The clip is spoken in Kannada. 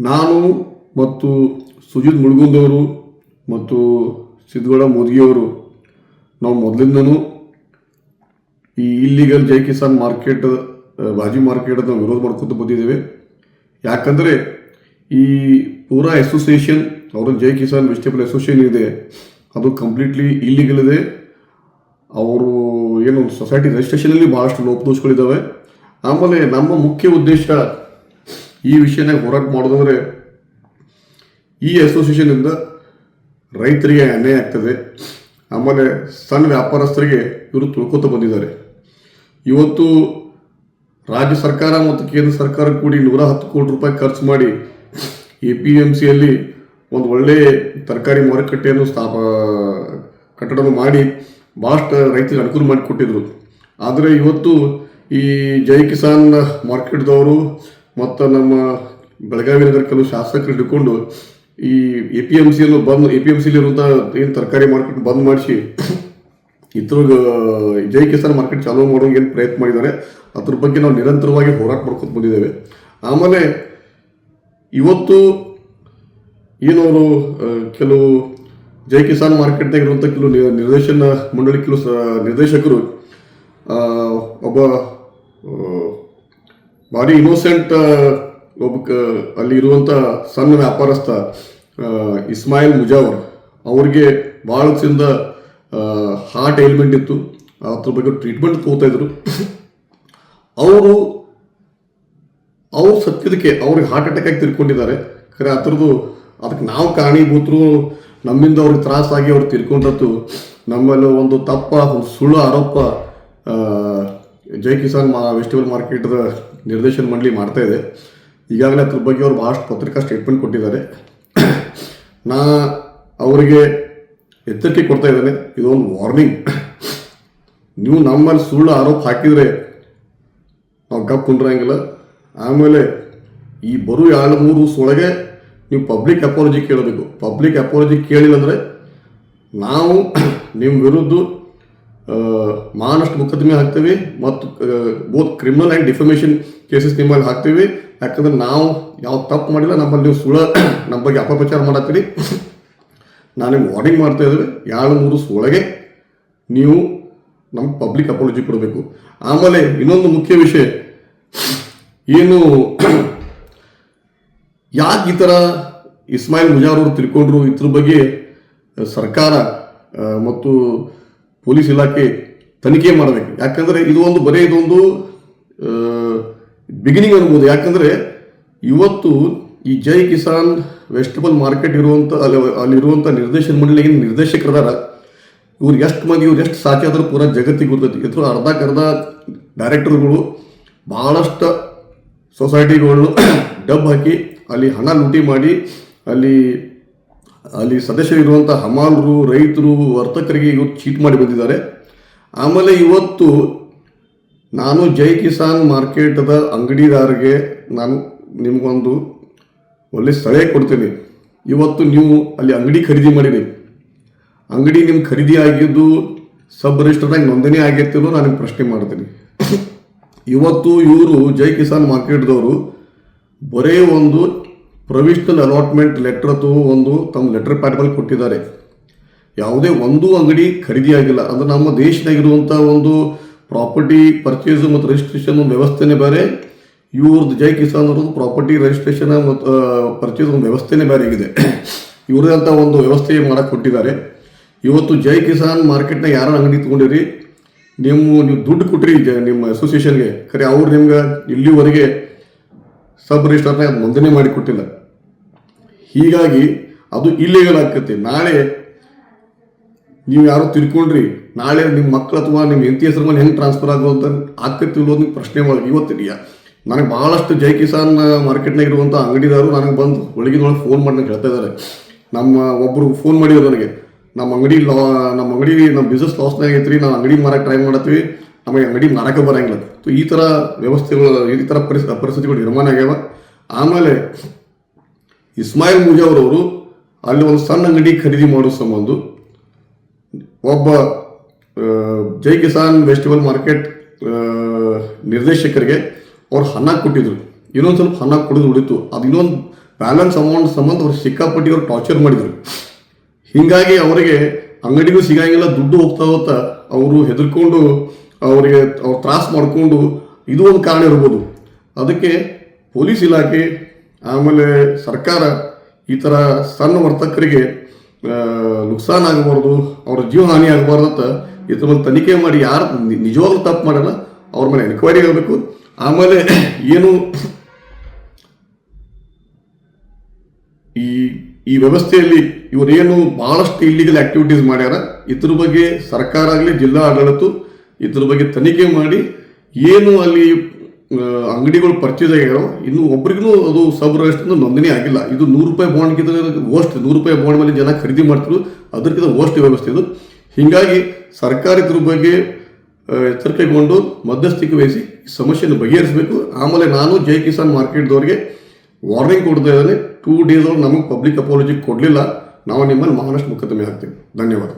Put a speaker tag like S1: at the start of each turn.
S1: ನಾನು ಮತ್ತು ಸುಜಿತ್ ಮುಳುಗುಂದವರು ಮತ್ತು ಸಿದ್ದಗೌಡ ಮೋದಿಯವರು, ನಾವು ಮೊದಲಿಂದನೂ ಈ ಇಲ್ಲಿಗಲ್ ಜೈ ಕಿಸಾನ್ ಮಾರ್ಕೆಟ್ ಬಾಜಿ ಮಾರ್ಕೆಟ್ ನಾವು ವಿರೋಧ ಮಾಡ್ಕೊತ ಬಂದಿದ್ದೇವೆ. ಯಾಕಂದರೆ ಈ ಪೂರಾ ಅಸೋಸಿಯೇಷನ್ ಅವರ ಜೈ ಕಿಸಾನ್ ವೆಜಿಟೇಬಲ್ ಅಸೋಸಿಯೇಷನ್ ಇದೆ. ಅದು ಕಂಪ್ಲೀಟ್ಲಿ ಇಲ್ಲಿಗಲ್ ಇದೆ. ಅವರು ಏನು ಸೊಸೈಟಿ ರಿಜಿಸ್ಟ್ರೇಷನಲ್ಲಿ ಭಾಳಷ್ಟು ಲೋಪದೋಷಗಳಿದ್ದಾವೆ. ಆಮೇಲೆ ನಮ್ಮ ಮುಖ್ಯ ಉದ್ದೇಶ ಈ ವಿಷಯನ ಹೋರಾಟ ಮಾಡೋದಾದ್ರೆ ಈ ಅಸೋಸಿಯೇಷನಿಂದ ರೈತರಿಗೆ ಅನ್ಯಾಯ ಆಗ್ತದೆ. ಆಮೇಲೆ ಸಣ್ಣ ವ್ಯಾಪಾರಸ್ಥರಿಗೆ ಇವರು ತುಳ್ಕೊತ ಬಂದಿದ್ದಾರೆ. ಇವತ್ತು ರಾಜ್ಯ ಸರ್ಕಾರ ಮತ್ತು ಕೇಂದ್ರ ಸರ್ಕಾರ ಕೂಡಿ ನೂರ ಹತ್ತು ಕೋಟಿ ರೂಪಾಯಿ ಖರ್ಚು ಮಾಡಿ ಎ ಪಿ ಎಂ ಸಿಯಲ್ಲಿ ಒಂದು ಒಳ್ಳೆಯ ತರಕಾರಿ ಮಾರುಕಟ್ಟೆಯನ್ನು ಸ್ಥಾಪ, ಕಟ್ಟಡವನ್ನು ಮಾಡಿ ಭಾಳಷ್ಟು ರೈತರಿಗೆ ಅನುಕೂಲ ಮಾಡಿಕೊಟ್ಟಿದ್ರು. ಆದರೆ ಇವತ್ತು ಈ ಜೈ ಕಿಸಾನ್ ಮಾರ್ಕೆಟ್ದವರು ಮತ್ತು ನಮ್ಮ ಬೆಳಗಾವಿ ನಗರ ಕೆಲವು ಶಾಸಕರು ಹಿಡ್ಕೊಂಡು ಈ ಎ ಪಿ ಎಂ ಸಿಯನ್ನು ಬಂದ್, ಎ ಪಿ ಎಂ ಸಿಲಿರುವಂಥ ಏನು ತರಕಾರಿ ಮಾರ್ಕೆಟ್ ಬಂದ್ ಮಾಡಿಸಿ ಇದ್ರ ಜೈ ಕಿಸಾನ್ ಮಾರ್ಕೆಟ್ ಚಾಲೂ ಮಾಡೋಂಗೆ ಏನು ಪ್ರಯತ್ನ ಮಾಡಿದ್ದಾರೆ, ಅದ್ರ ಬಗ್ಗೆ ನಾವು ನಿರಂತರವಾಗಿ ಹೋರಾಟ ಮಾಡ್ಕೊಂಡು ಬಂದಿದ್ದೇವೆ. ಆಮೇಲೆ ಇವತ್ತು ಏನವರು ಕೆಲವು ಜೈ ಕಿಸಾನ್ ಮಾರ್ಕೆಟ್ನಾಗ ಇರುವಂಥ ಕೆಲವು ನಿರ್ದೇಶನ ಮಂಡಳಿ ಕೆಲವು ನಿರ್ದೇಶಕರು ಒಬ್ಬ ಭಾರಿ ಇನ್ನೋಸೆಂಟ್ ಒಬ್ಬ ಅಲ್ಲಿ ಇರುವಂಥ ಸಣ್ಣ ವ್ಯಾಪಾರಸ್ಥ ಇಸ್ಮಾಯಿಲ್ ಮುಜಾವರ್ ಅವ್ರಿಗೆ ಭಾಳ ದಿವಸದಿಂದ ಹಾರ್ಟ್ ಏಲ್ಮೆಂಟ್ ಇತ್ತು. ಅದ್ರ ಬಗ್ಗೆ ಟ್ರೀಟ್ಮೆಂಟ್ ತಗೋತಾ ಇದ್ರು. ಅವರು, ಅವ್ರು ಸತ್ಯದಕ್ಕೆ ಅವ್ರಿಗೆ ಹಾರ್ಟ್ ಅಟ್ಯಾಕ್ ಆಗಿ ತಿರ್ಕೊಂಡಿದ್ದಾರೆ. ಖರೆ ಅದ್ರದ್ದು ಅದಕ್ಕೆ ನಾವು ಕಾರಣೀಭೂತರು, ನಮ್ಮಿಂದ ಅವ್ರಿಗೆ ತ್ರಾಸಾಗಿ ಅವ್ರು ತಿರ್ಕೊಂಡದ್ದು, ನಮ್ಮಲ್ಲಿ ಒಂದು ತಪ್ಪ, ಒಂದು ಸುಳ್ಳು ಆರೋಪ ಜೈ ಕಿಸಾನ್ ಮಾ ವೆಜಿಟೇಬಲ್ ಮಾರ್ಕೆಟ್ದ ನಿರ್ದೇಶನ ಮಂಡಳಿ ಮಾಡ್ತಾ ಇದೆ. ಈಗಾಗಲೇ ಅದ್ರ ಬಗ್ಗೆ ಅವರು ಭಾಳಷ್ಟು ಪತ್ರಿಕಾ ಸ್ಟೇಟ್ಮೆಂಟ್ ಕೊಟ್ಟಿದ್ದಾರೆ. ನಾ ಅವರಿಗೆ ಎಚ್ಚರಿಕೆ ಕೊಡ್ತಾ ಇದ್ದೇನೆ. ಇದೊಂದು ವಾರ್ನಿಂಗ್ ನೀವು ನಮ್ಮಲ್ಲಿ ಸುಳ್ಳು ಆರೋಪ ಹಾಕಿದರೆ ನಾವು ಗಪ್ ಕುಂಡ್ರಂಗಿಲ್ಲ. ಆಮೇಲೆ ಈ ಬರೋ ಎರಡು ಮೂರು ದಿವಸ ನೀವು ಪಬ್ಲಿಕ್ ಅಪಾಲಜಿ ಕೇಳಬೇಕು. ಪಬ್ಲಿಕ್ ಅಪಾಲಜಿ ಕೇಳಿಲ್ಲ ಅಂದರೆ ನಾವು ನಿಮ್ಮ ವಿರುದ್ಧ ಮಾನಷ್ಟು ಮೊಕದ್ದಮೆ ಹಾಕ್ತೇವೆ ಮತ್ತು both criminal and defamation cases ನಿಮ್ಮಲ್ಲಿ ಹಾಕ್ತೇವೆ. ಯಾಕಂದ್ರೆ ನಾವು ಯಾವ ತಪ್ಪು ಮಾಡಿಲ್ಲ, ನಮ್ಮಲ್ಲಿ ನೀವು ಸುಳ್ಳ ನಮ್ಮ ಬಗ್ಗೆ ಅಪಪ್ರಚಾರ ಮಾಡತ್ತೀರಿ. ನಾನು ನಿಮ್ಗೆ ವಾರ್ನಿಂಗ್ ಮಾಡ್ತಾ ಇದ್ದೇವೆ ಎರಡು ಮೂರು ಸುಳಗೆ ನೀವು ನಮ್ಮ ಪಬ್ಲಿಕ್ ಅಪಾಲಜಿ ಕೊಡಬೇಕು. ಆಮೇಲೆ ಇನ್ನೊಂದು ಮುಖ್ಯ ವಿಷಯ, ಏನು, ಯಾಕೆ ಈ ಥರ ಇಸ್ಮಾಯಿಲ್ ಮುಜಾರ್ ಅವರು ತಿಳ್ಕೊಂಡ್ರು? ಇದ್ರ ಬಗ್ಗೆ ಸರ್ಕಾರ ಮತ್ತು ಪೊಲೀಸ್ ಇಲಾಖೆ ತನಿಖೆ ಮಾಡಬೇಕು. ಯಾಕಂದರೆ ಇದು ಒಂದು ಬರೀ ಇದೊಂದು ಬಿಗಿನಿಂಗ್ ಅನ್ಬೋದು. ಯಾಕಂದರೆ ಇವತ್ತು ಈ ಜೈ ಕಿಸಾನ್ ವೆಜಿಟಬಲ್ ಮಾರ್ಕೆಟ್ ಇರುವಂಥ ಅಲ್ಲಿ ಅಲ್ಲಿರುವಂಥ ನಿರ್ದೇಶನ ಮಂಡಳಿ ಏನು ನಿರ್ದೇಶಕರದಾರ ಇವ್ರು ಎಷ್ಟು ಮಂದಿ, ಇವ್ರು ಎಷ್ಟು ಸಾಕಿ ಆದರೂ ಪೂರಾ ಜಗತ್ತಿಗೆ ಗೊತ್ತೈತಿ ಇದ್ರ ಅರ್ಧಕ್ಕರ್ಧ ಡೈರೆಕ್ಟರ್ಗಳು ಭಾಳಷ್ಟು ಸೊಸೈಟಿಗಳನ್ನು ಡಬ್ ಹಾಕಿ ಅಲ್ಲಿ ಹಣ ಲೂಟಿ ಮಾಡಿ ಅಲ್ಲಿ ಅಲ್ಲಿ ಸದಸ್ಯರಿರುವಂಥ ಹಮಾಲರು, ರೈತರು, ವರ್ತಕರಿಗೆ ಇವತ್ತು ಚೀಟ್ ಮಾಡಿ ಬಂದಿದ್ದಾರೆ. ಆಮೇಲೆ ಇವತ್ತು ನಾನು ಜೈ ಕಿಸಾನ್ ಮಾರ್ಕೆಟದ ಅಂಗಡಿದಾರಿಗೆ ನಾನು ನಿಮಗೊಂದು ಒಳ್ಳೆ ಸಲಹೆ ಕೊಡ್ತೀನಿ. ಇವತ್ತು ನೀವು ಅಲ್ಲಿ ಅಂಗಡಿ ಖರೀದಿ ಮಾಡಿರಿ. ಅಂಗಡಿ ನಿಮ್ಮ ಖರೀದಿ ಆಗಿದ್ದು ಸಬ್ ರಿಜಿಸ್ಟರ್ನಾಗ ನೋಂದಣಿ ಆಗಿರ್ತಿರೋ ನಾನು ಪ್ರಶ್ನೆ ಮಾಡ್ತೀನಿ. ಇವತ್ತು ಇವರು ಜೈ ಕಿಸಾನ್ ಮಾರ್ಕೆಟ್ದವರು ಬರೇ ಒಂದು ಪ್ರೊವಿಷನಲ್ ಅಲಾಟ್ಮೆಂಟ್ ಲೆಟರ್ ಅಥವಾ ಒಂದು ತಮ್ಮ ಲೆಟರ್ ಪ್ಯಾಡ್ಗಳು ಕೊಟ್ಟಿದ್ದಾರೆ. ಯಾವುದೇ ಒಂದು ಅಂಗಡಿ ಖರೀದಿ ಆಗಿಲ್ಲ. ಅಂದ್ರೆ ನಮ್ಮ ದೇಶದಾಗಿರುವಂಥ ಒಂದು ಪ್ರಾಪರ್ಟಿ ಪರ್ಚೇಸ್ ಮತ್ತು ರಿಜಿಸ್ಟ್ರೇಷನ್ ವ್ಯವಸ್ಥೆನೇ ಬೇರೆ. ಇವ್ರದ್ದು ಜೈ ಕಿಸಾನ್ ಅವ್ರದ್ದು ಪ್ರಾಪರ್ಟಿ ರಿಜಿಸ್ಟ್ರೇಷನ್ ಮತ್ತು ಪರ್ಚೇಸ್ ವ್ಯವಸ್ಥೆನೇ ಬೇರೆ ಆಗಿದೆ. ಇವ್ರದಂಥ ಒಂದು ವ್ಯವಸ್ಥೆ ಮಾಡಕ್ಕೆ ಕೊಟ್ಟಿದ್ದಾರೆ. ಇವತ್ತು ಜೈ ಕಿಸಾನ್ ಮಾರ್ಕೆಟ್ನ ಯಾರು ಅಂಗಡಿ ತೊಗೊಂಡಿರಿ? ನೀವು ನೀವು ದುಡ್ಡು ಕೊಟ್ಟಿರಿ ಜ- ನಿಮ್ಮ ಅಸೋಸಿಯೇಷನ್ಗೆ ಖರೆ ಅವ್ರು ನಿಮ್ಗೆ ಇಲ್ಲಿವರೆಗೆ ಸಬ್ ರಿಜಿಸ್ಟರ್ನ ನೋಂದಣಿ ಮಾಡಿ ಕೊಟ್ಟಿಲ್ಲ. ಹೀಗಾಗಿ ಅದು ಇಲ್ಲಿಗಲ್ ಆಗ್ತೈತಿ ನಾಳೆ ನೀವು ಯಾರೋ ತಿಳ್ಕೊಂಡ್ರಿ, ನಾಳೆ ನಿಮ್ಮ ಮಕ್ಕಳು ಅಥವಾ ನಿಮ್ಮ ಹೆಂಡತಿ ಹೆಸರು ಮೇಲೆ ಹೆಂಗೆ ಟ್ರಾನ್ಸ್ಫರ್ ಆಗುವಂತ ಆಗ್ತೈತಿ ಇಲ್ಲೋ ನಿಮ್ಗೆ ಪ್ರಶ್ನೆ ಮಾಡಿ ಇವತ್ತಿದೆಯಾ ನನಗೆ ಭಾಳಷ್ಟು ಜೈ ಕಿಸಾನ್ ಮಾರ್ಕೆಟ್ನಾಗ ಇರುವಂಥ ಅಂಗಡಿದಾರರು ನನಗೆ ಬಂದು ಒಳಗಿನೊಳಗೆ ಫೋನ್ ಮಾಡಿ ನಂಗೆ ಹೇಳ್ತಾ ಇದ್ದಾರೆ ನಮ್ಮ ಒಬ್ಬರು ಫೋನ್ ಮಾಡಿದ್ರು ನನಗೆ, ನಮ್ಮ ಅಂಗಡಿ ಲಾ ನಮ್ಮ ಅಂಗಡಿ, ನಮ್ಮ ಬಿಸ್ನೆಸ್ ಲಾಸ್ನಾಗೈತ್ರಿ ನಾವು ಅಂಗಡಿ ಮಾರಕ್ಕೆ ಟ್ರೈ ಮಾಡತ್ತೀವಿ. ನಮಗೆ ಅಂಗಡಿ ಮಾಡೋಕೆ ಬರಂಗಿಲ್ಲ. ಸೊ ಈ ಥರ ವ್ಯವಸ್ಥೆಗಳು, ಈ ಥರ ಪರಿಸ್ಥಿತಿ ಪರಿಸ್ಥಿತಿಗಳು ನಿರ್ಮಾಣ ಆಗ್ಯಾವ. ಆಮೇಲೆ ಇಸ್ಮಾಯಿಲ್ ಮುಜಾವ್ರವರು ಅಲ್ಲಿ ಒಂದು ಸಣ್ಣ ಅಂಗಡಿ ಖರೀದಿ ಮಾಡೋ ಸಂಬಂಧ ಒಬ್ಬ ಜೈ ಕಿಸಾನ್ ವೆಜಿಟೇಬಲ್ ಮಾರ್ಕೆಟ್ ನಿರ್ದೇಶಕರಿಗೆ ಅವ್ರು ಹಣ ಕೊಟ್ಟಿದ್ರು. ಇನ್ನೊಂದು ಸ್ವಲ್ಪ ಹಣ ಕೊಡೋದು ಉಳಿತು. ಅದು ಇನ್ನೊಂದು ಬ್ಯಾಲೆನ್ಸ್ ಅಮೌಂಟ್ ಸಂಬಂಧ ಅವ್ರು ಸಿಕ್ಕಾಪಟ್ಟಿ ಅವ್ರು ಟಾರ್ಚರ್ ಮಾಡಿದ್ರು. ಹೀಗಾಗಿ ಅವರಿಗೆ ಅಂಗಡಿಗೂ ಸಿಗಂಗಿಲ್ಲ, ದುಡ್ಡು ಹೋಗ್ತಾ ಹೋಗ್ತಾ ಅವರು ಹೆದರ್ಕೊಂಡು ಅವರಿಗೆ ಅವ್ರು ತ್ರಾಸ್ ಮಾಡಿಕೊಂಡು ಇದು ಒಂದು ಕಾರಣ ಇರ್ಬೋದು. ಅದಕ್ಕೆ ಪೊಲೀಸ್ ಇಲಾಖೆ, ಆಮೇಲೆ ಸರ್ಕಾರ ಈ ಥರ ಸಣ್ಣ ವರ್ತಕರಿಗೆ ನುಕ್ಸಾನ ಆಗಬಾರ್ದು, ಅವ್ರ ಜೀವ ಹಾನಿ ಆಗಬಾರ್ದು ಅಂತ ಈ ಒಂದು ತನಿಖೆ ಮಾಡಿ ಯಾರು ನಿಜವಾಗ್ಲೂ ತಪ್ಪು ಮಾಡಲ್ಲ, ಅವ್ರ ಮೇಲೆ ಎನ್ಕ್ವೈರಿ ಆಗಬೇಕು ಆಮೇಲೆ ಏನು ಈ ಈ ವ್ಯವಸ್ಥೆಯಲ್ಲಿ ಇವರೇನು ಭಾಳಷ್ಟು ಇಲ್ಲಿಗಲ್ ಆಕ್ಟಿವಿಟೀಸ್ ಮಾಡ್ಯಾರ, ಇದ್ರ ಬಗ್ಗೆ ಸರ್ಕಾರ ಆಗಲಿ, ಜಿಲ್ಲಾ ಆಡಳಿತ ಇದ್ರ ಬಗ್ಗೆ ತನಿಖೆ ಮಾಡಿ ಏನು ಅಲ್ಲಿ ಅಂಗಡಿಗಳು ಪರ್ಚೇಸ್ ಆಗಿರೋ, ಇನ್ನು ಒಬ್ರಿಗೂ ಅದು ಸಬ್ ರಿಜಿಸ್ಟರ್ ನೋಂದಣಿ ಆಗಿಲ್ಲ. ಇದು ನೂರು ರೂಪಾಯಿ ಬಾಂಡ್ಗಿಂತ ಓಸ್ಟ್ ನೂರು ರೂಪಾಯಿ ಬಾಂಡ್ ಮೇಲೆ ಜನ ಖರೀದಿ ಮಾಡ್ತಿದ್ರು ಅದಕ್ಕಿಂತ ಓಸ್ಟ್ ವ್ಯವಸ್ಥೆ ಇದು. ಹೀಗಾಗಿ ಸರ್ಕಾರ ಇದ್ರ ಬಗ್ಗೆ ಎಚ್ಚರಿಕೆಗೊಂಡು ಮಧ್ಯಸ್ಥಿಕೆ ವಹಿಸಿ ಸಮಸ್ಯೆಯನ್ನು ಬಗೆಹರಿಸಬೇಕು. ಆಮೇಲೆ ನಾನು ಜೈ ಕಿಸಾನ್ ಮಾರ್ಕೆಟ್ದವ್ರಿಗೆ ವಾರ್ನಿಂಗ್ ಕೊಡ್ತಾ ಇದ್ದಾನೆ. ಟೂ ಡೇಸ್ ಅವ್ರು ನಮಗೆ ಪಬ್ಲಿಕ್ ಅಪಾಲಜಿ ಕೊಡಲಿಲ್ಲ. ನಾವು ನಿಮ್ಮಲ್ಲಿ ಮಹಾರಾಷ್ಟ್ರ ಮೊಕದ್ದಮೆ ಹಾಕ್ತೀವಿ. ಧನ್ಯವಾದ.